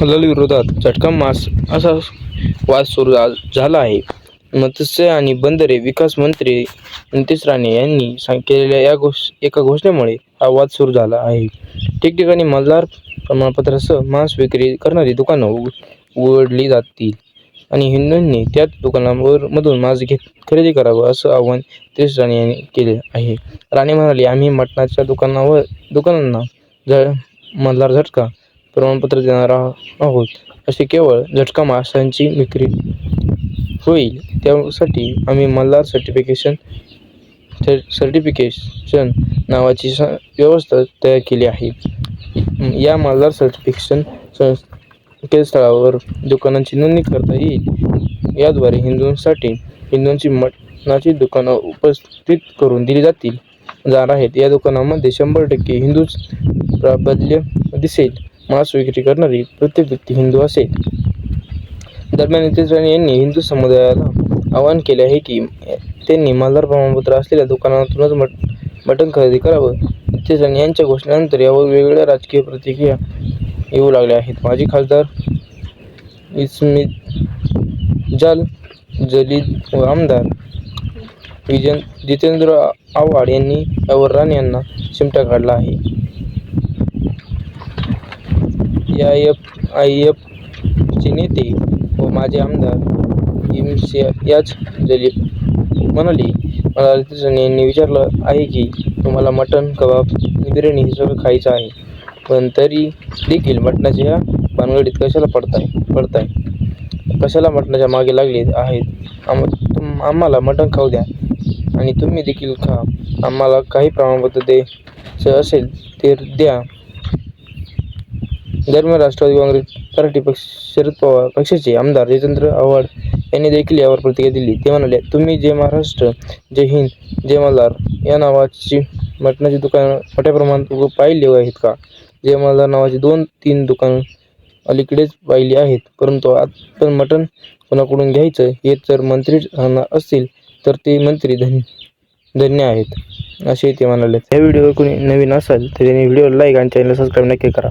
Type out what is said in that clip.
हलाल विरोधात झटका मास असा वाद सुरू झा- झाला आहे. मत्स्य आणि बंदरे विकास मंत्री नितेश राणे यांनी सांग केलेल्या या घोष एका घोषणेमुळे हा वाद सुरू झाला आहे. ठिकठिकाणी मल्हार प्रमाणपत्रासह मांस विक्री करणारी दुकानं उघ- उघडली जातील आणि हिंदूंनी त्याच दुकानांवर मधून मांस घेत खरेदी करावं असं आवाहन नितेश राणे यांनी केले आहे. राणे म्हणाले आम्ही मटणाच्या दुकानावर दुकानांना झ मल्हार झटका प्रमाणपत्र देणार आहोत. असे केवळ झटका माशांची विक्री होईल. त्यासाठी आम्ही मल्हार सर्टिफिकेशन सर्टिफिकेशन नावाची स व्यवस्था तयार केली आहे. या मल्हार सर्टिफिकेशन संकेतस्थळावर दुकानांची नोंदणी करता येईल. याद्वारे हिंदूंसाठी हिंदूंची मटणाची दुकानं उपस्थित करून दिली जातील. जाणार आहेत. या दुकानामध्ये शंभर टक्के हिंदूच प्राबल्य दिसेल. मांस विक्री करणारी प्रत्येक व्यक्ती हिंदू असेल. दरम्यान नितेश राणे यांनी हिंदू समुदायाला आवाहन केले आहे की त्यांनी मालदार प्रमाणपत्र असलेल्या दुकानातूनच मट मटण खरेदी करावं. नितेश राणे यांच्या घोषणेनंतर यावर वेगवेगळ्या राजकीय प्रतिक्रिया येऊ लागल्या आहेत. माजी खासदार इस्मित जाल जलीद व आमदार विजन जितेंद्र आव्हाड यांनी यावर राणे यांना चिमटा काढला आहे. या एफ आय एफचे नेते व माजी आमदार इमसे याच जलील म्हणाले. मला नितेश यांनी विचारलं आहे की तुम्हाला मटण कबाब बिर्याणी हे सगळं खायचं आहे पण तरी देखील मटणाच्या भानगडीत कशाला पडताय पडताय? कशाला मटणाच्या मागे लागले आहेत? आम तुम आम्हाला मटण खाऊ द्या आणि तुम्ही देखील खा. आम्हाला काही प्रमाणपत्र द्यायचं असेल ते द्या. दरम्यान राष्ट्रवादी काँग्रेस पार्टी पक्ष शरद पवार पक्षाचे आमदार जितेंद्र आव्हाड यांनी देखील यावर प्रतिक्रिया दिली. ते म्हणाले तुम्ही जय महाराष्ट्र जय हिंद जय मल्हार या नावाची मटणाची दुकानं मोठ्या प्रमाणात पाहिले आहेत का? जय मल्हार नावाची दोन तीन दुकानं अलीकडेच पाहिली आहेत. परंतु आपण मटण कोणाकडून घ्यायचं? हे जर मंत्री राहणार असतील तर ते मंत्री धन धन्य आहेत. असे ते म्हणाले. या व्हिडिओवर कोणी नवीन असेल तर त्यांनी व्हिडिओ लाईक आणि चॅनल सबस्क्राईब नक्की करा.